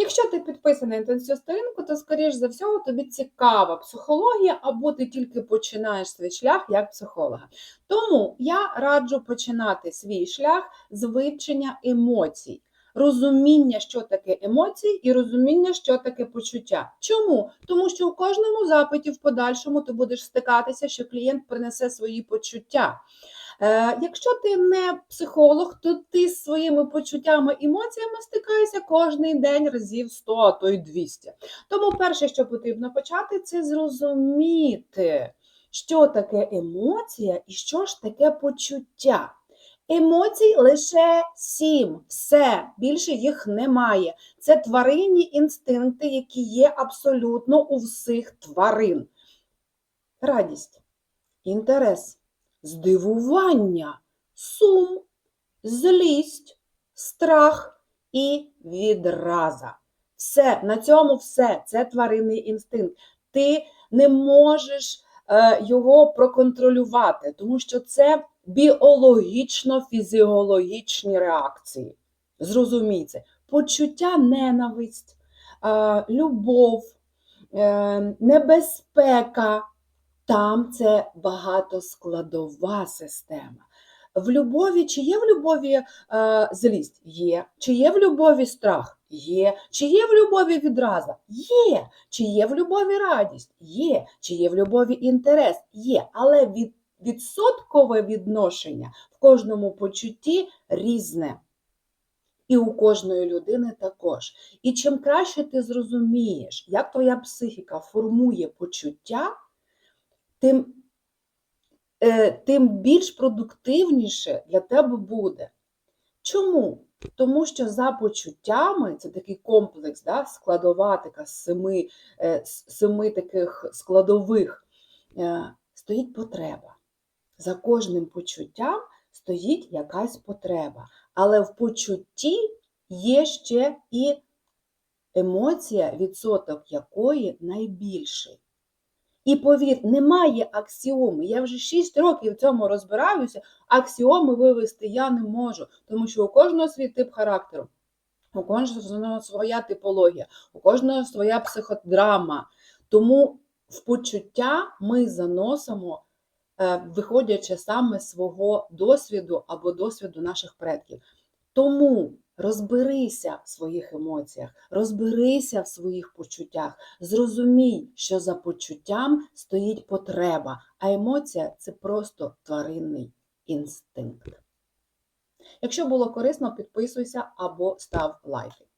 Якщо ти підписаний на цю сторінку, то, скоріш за всього, тобі цікава психологія, або ти тільки починаєш свій шлях як психолога. Тому я раджу починати свій шлях з вивчення емоцій. Розуміння, що таке емоції, і розуміння, що таке почуття. Чому? Тому що у кожному запиті в подальшому ти будеш стикатися, що клієнт принесе свої почуття. Е, Якщо ти не психолог, то ти з своїми почуттями, емоціями стикаєшся кожен день разів 100, а то й 200. Тому перше, що потрібно почати, це зрозуміти, що таке емоція і що ж таке почуття. Емоцій лише сім, все, більше їх немає. Це тваринні інстинкти, які є абсолютно у всіх тварин. Радість, інтерес, здивування, сум, злість, страх і відраза. Все, на цьому все. Це тваринний інстинкт. Ти не можеш е, його проконтролювати, тому що це біологічно-фізіологічні реакції. Зрозумій. Почуття ненависть, е, любов, е, небезпека. Там це багатоскладова система. В любові, чи є в любові е, злість? Є. Чи є в любові страх? Є. Чи є в любові відраза? Є. Чи є в любові радість? Є. Чи є в любові інтерес? Є. Але від, відсоткове відношення в кожному почутті різне. І у кожної людини також. І чим краще ти зрозумієш, як твоя психіка формує почуття, тим, е, тим більш продуктивніше для тебе буде. Чому? Тому що за почуттями це такий комплекс, да, складова така семи, е, з семи таких складових, е, стоїть потреба. За кожним почуттям стоїть якась потреба. Але в почутті є ще і емоція, відсоток якої найбільший. І повір, немає аксіоми. Я вже 6 років в цьому розбираюся, аксіоми вивести я не можу, тому що у кожного свій тип характеру, у кожного своя типологія, у кожного своя психодрама. Тому в почуття ми заносимо, е, виходячи саме з свого досвіду або досвіду наших предків. Тому розберися в своїх емоціях, розберися в своїх почуттях, зрозумій, що за почуттям стоїть потреба, а емоція це просто тваринний інстинкт. Якщо було корисно, підписуйся або став лайки.